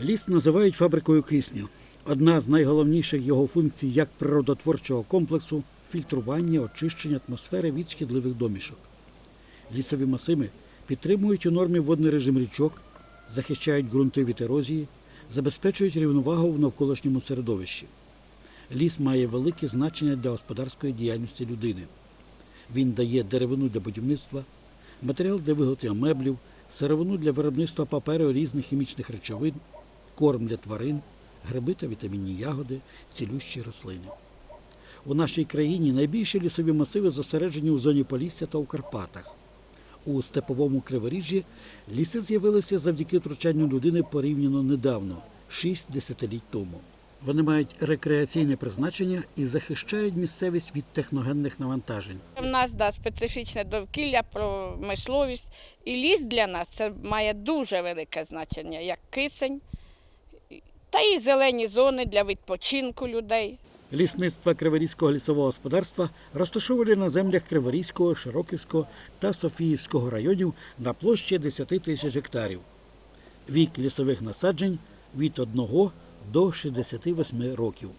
Ліс називають фабрикою кисню. Одна з найголовніших його функцій як природотворчого комплексу фільтрування, очищення атмосфери від шкідливих домішок. Лісові масиви підтримують у нормі водний режим річок, захищають ґрунти від ерозії, забезпечують рівновагу в навколишньому середовищі. Ліс має велике значення для господарської діяльності людини. Він дає деревину для будівництва, матеріал для виготовлення меблів, сировину для виробництва паперу різних хімічних речовин, корм для тварин, гриби та вітамінні ягоди, цілющі рослини. У нашій країні найбільші лісові масиви зосереджені у зоні Полісся та у Карпатах. У степовому криворіжжі ліси з'явилися завдяки втручанню людини порівняно недавно, шість десятиліть тому. Вони мають рекреаційне призначення і захищають місцевість від техногенних навантажень. У нас да, специфічне довкілля, промисловість. І ліс для нас це має дуже велике значення, як кисень, та і зелені зони для відпочинку людей. Лісництва Криворізького лісового господарства розташовані на землях Криворізького, Широківського та Софіївського районів на площі 10 тисяч гектарів. Вік лісових насаджень від 1 до 68 років.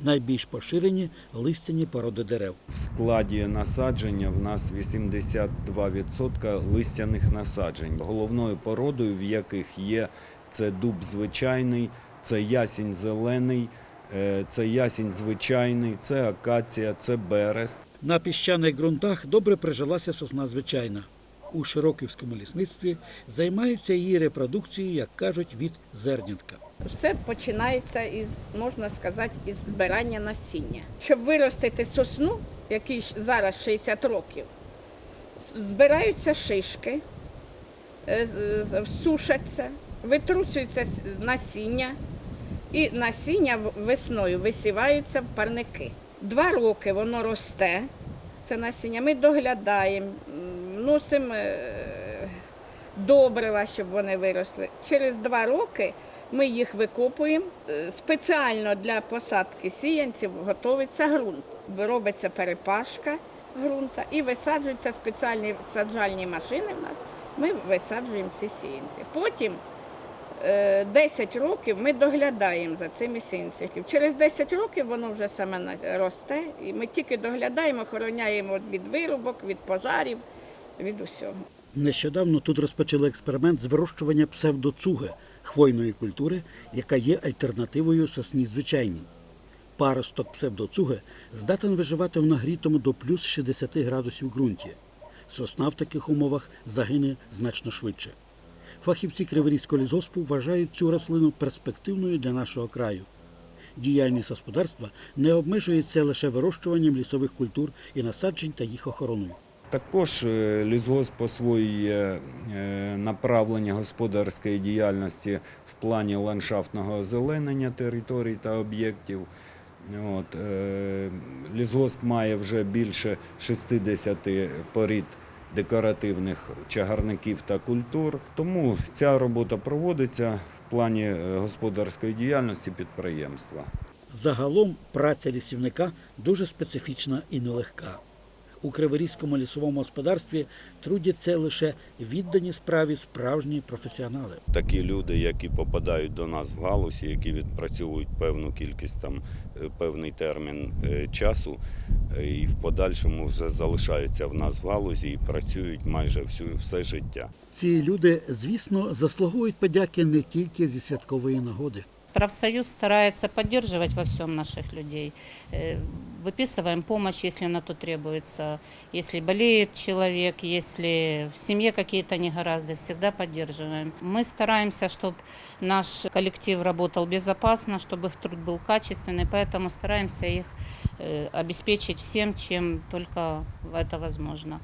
Найбільш поширені листяні породи дерев. В складі насадження в нас 82% листяних насаджень, головною породою, в яких є це дуб звичайний, це ясінь зелений, е, це ясінь звичайний, це акація, це берест. На піщаних ґрунтах добре прижилася сосна звичайна. У Широківському лісництві займаються її репродукцією, як кажуть, від зернятка. Все починається із, можна сказати, із збирання насіння. Щоб виростити сосну, якій зараз 60 років, збираються шишки, е, сушаться, витрусюється с- насіння, і насіння весною висіваються в парники. Два роки воно росте, це насіння. Ми доглядаємо, носимо е, добрива, щоб вони виросли. Через два роки ми їх викопуємо. Е, Спеціально для посадки сіянців готується ґрунт. Робиться перепашка ґрунта і висаджуються спеціальні саджальні машини в нас. Ми висаджуємо ці сіянці. Потім 10 років ми доглядаємо за цими сіянцями. Через 10 років воно вже саме росте, і ми тільки доглядаємо, охороняємо від вирубок, від пожарів, від усього. Нещодавно тут розпочали експеримент з вирощування псевдоцуги хвойної культури, яка є альтернативою сосні звичайній. Паросток псевдоцуги здатен виживати в нагрітому до плюс 60 градусів ґрунті. Сосна в таких умовах загине значно швидше. Фахівці Криворізького лісгоспу вважають цю рослину перспективною для нашого краю. Діяльність господарства не обмежується лише вирощуванням лісових культур і насаджень та їх охороною. Також е, лісгосп освоює е, направлення господарської діяльності в плані ландшафтного озеленення територій та об'єктів. Е, Лісгосп має вже більше 60 порід декоративних чагарників та культур. Тому ця робота проводиться в плані е, господарської діяльності підприємства. Загалом праця лісівника дуже специфічна і нелегка. У Криворізькому лісовому господарстві трудяться лише віддані справі справжні професіонали. такі люди, які попадають до нас в галузі, які відпрацьовують певну кількість там е, певний термін е, часу, е, і в подальшому вже залишаються в нас в галузі і працюють майже всю все життя. Ці люди, звісно, заслуговують подяки не тільки зі святкової нагоди. Профсоюз старается поддерживать во всем наших людей. Э, Выписываем помощь, если на то требуется. Если болеет человек, если в семье какие-то негоразды, всегда поддерживаем. Мы стараемся, чтобы наш коллектив работал безопасно, чтобы их труд был качественный, поэтому стараемся их э, обеспечить всем, чем только это возможно.